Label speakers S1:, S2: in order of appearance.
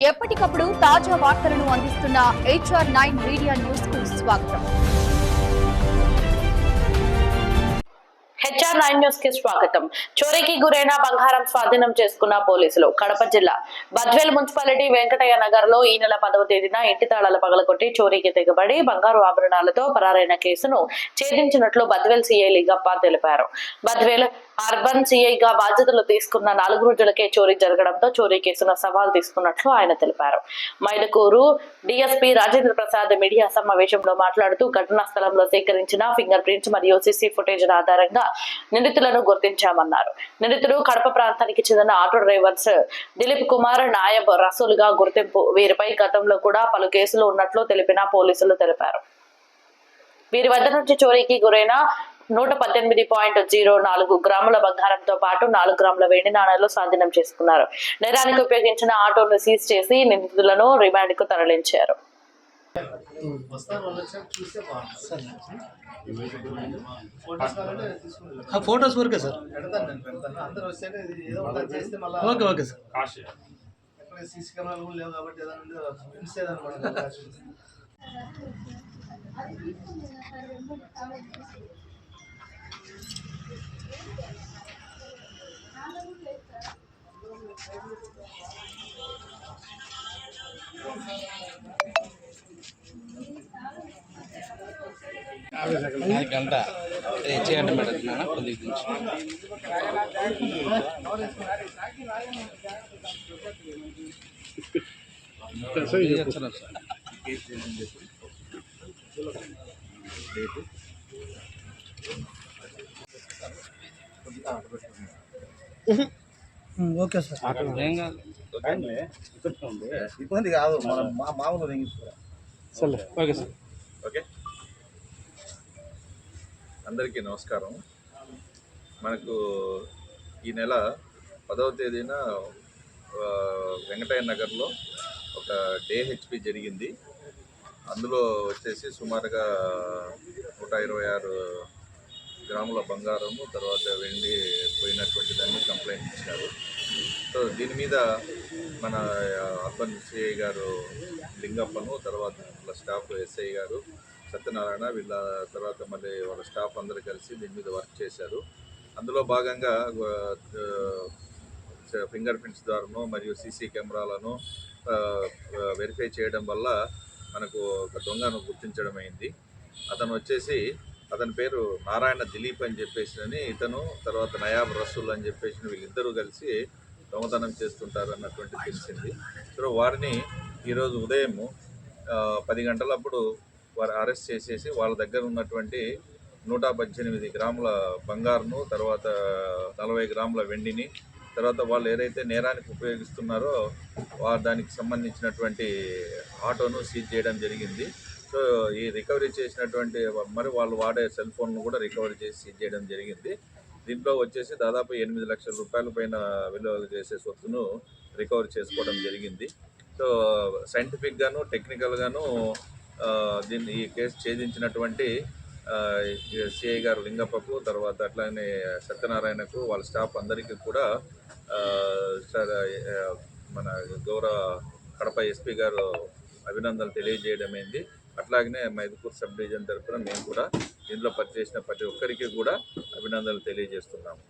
S1: ఎప్పటికప్పుడు తాజా వార్తలను అందిస్తున్న హెచ్ఆర్ నైన్ మీడియా న్యూస్కు స్వాగతం.
S2: ఎన్టీఆర్ నైన్ న్యూస్కి స్వాగతం. చోరీకి గురైన బంగారం స్వాధీనం చేసుకున్న పోలీసులు కడప జిల్లా బద్వేల్ మున్సిపాలిటీ వెంకటయ్య నగర్లో ఈ నెల పదవ తేదీన ఇంటి తాళాలు పగలగొట్టి చోరీకి తెగబడి బంగారు ఆభరణాలతో పరారైన కేసును ఛేదించినట్లు బద్వేల్ సీఐ లింగప్ప తెలిపారు. బద్వేల్ అర్బన్ సీఐగా బాధ్యతలు తీసుకున్న నాలుగు రోజులకే చోరీ జరగడంతో చోరీ కేసును సవాల్ తీసుకున్నట్లు ఆయన తెలిపారు. మైలకూరు డిఎస్పీ రాజేంద్ర ప్రసాద్ మీడియా సమావేశంలో మాట్లాడుతూ ఘటనా స్థలంలో సేకరించిన ఫింగర్ ప్రింట్స్ మరియు సీసీ ఫుటేజ్ ఆధారంగా నిందితులను గుర్తించామన్నారు. నిందితుడు కడప ప్రాంతానికి చెందిన ఆటో డ్రైవర్స్ దిలీప్ కుమార్ నాయబ్ రసూలుగా గుర్తింపు. వీరిపై గతంలో కూడా పలు కేసులు ఉన్నట్లు తెలిపిన పోలీసులు తెలిపారు. వీరి వద్ద నుంచి చోరీకి గురైన నూట పద్దెనిమిది పాయింట్ జీరో నాలుగు గ్రాముల బంగారంతో పాటు నాలుగు గ్రాముల వెండి నాణాలు స్వాధీనం చేసుకున్నారు. నేరానికి ఉపయోగించిన ఆటోను సీజ్ చేసి నిందితులను రిమాండ్కు తరలించారు.
S3: ఫోటోస్
S4: వరకే సార్. Okay okay sir.
S3: ఎక్కడ సీసీ కెమెరాలు కూడా లేవు కాబట్టి ఏదైనా ఉంటే ప్రిన్స్
S4: గంట. హెచ్చి గంట పెడుతున్నాను కొద్దిగా నుంచి చేస్తున్నాం సార్ ఓకే సార్. ఏం కాదు.
S3: ఇబ్బంది కాదు మనం మా మామూలు తెగించుకోవాలి
S4: సరే ఓకే సార్.
S5: ఓకే. అందరికీ నమస్కారం. మనకు ఈ నెల పదవ తేదీన వెంకటయ్య నగర్లో ఒక డే హెచ్పి జరిగింది. అందులో వచ్చేసి సుమారుగా నూట ఇరవై ఆరు గ్రాముల బంగారము తర్వాత వెండి పోయినటువంటి దాన్ని కంప్లైంట్ ఇచ్చారు. సో దీని మీద మన అర్బన్ సిఐ గారు లింగప్పను తర్వాత వాళ్ళ స్టాఫ్ ఎస్ఐ గారు సత్యనారాయణ వీళ్ళ తర్వాత మళ్ళీ వాళ్ళ స్టాఫ్ అందరూ కలిసి దీని మీద వర్క్ చేశారు. అందులో భాగంగా ఫింగర్ ప్రింట్స్ ద్వారాను మరియు సీసీ కెమెరాలను వెరిఫై చేయడం వల్ల మనకు ఒక దొంగను గుర్తించడం అయింది. అతను వచ్చేసి అతని పేరు నారాయణ దిలీప్ అని చెప్పేసి ఇతను తర్వాత నయాబ్ రసూల్ అని చెప్పేసి వీళ్ళిద్దరూ కలిసి దొంగతనం చేస్తుంటారు అన్నటువంటి తెలిసింది. సో వారిని ఈరోజు ఉదయం పది గంటలప్పుడు వారు అరెస్ట్ చేసేసి వాళ్ళ దగ్గర ఉన్నటువంటి నూట పద్దెనిమిది గ్రాముల బంగారును తర్వాత నలభై గ్రాముల వెండిని తర్వాత వాళ్ళు ఏదైతే నేరానికి ఉపయోగిస్తున్నారో వారు దానికి సంబంధించినటువంటి ఆటోను సీజ్ చేయడం జరిగింది. సో ఈ రికవరీ చేసినటువంటి మరి వాళ్ళు వాడే సెల్ ఫోన్ను కూడా రికవరీ చేసి సీజ్ చేయడం జరిగింది. దీంట్లో వచ్చేసి దాదాపు ఎనిమిది లక్షల రూపాయల పైన విలువ చేసే సొత్తును రికవర్ చేసుకోవడం జరిగింది. సో సైంటిఫిక్గాను టెక్నికల్గాను దీన్ని ఈ కేసు ఛేదించినటువంటి సిఐ గారు లింగప్పకు తర్వాత అట్లానే సత్యనారాయణకు వాళ్ళ స్టాఫ్ అందరికీ కూడా సార్, మన గౌరవ కడప ఎస్పీ గారు అభినందనలు తెలియజేయడమైంది అట్లాగనే మైదుపూర్ సబ్ డివిజన్ తరఫున మేము కూడా దీనిలో పనిచేసిన ప్రతి ఒక్కరికి కూడా అభినందనలు తెలియజేస్తున్నాము.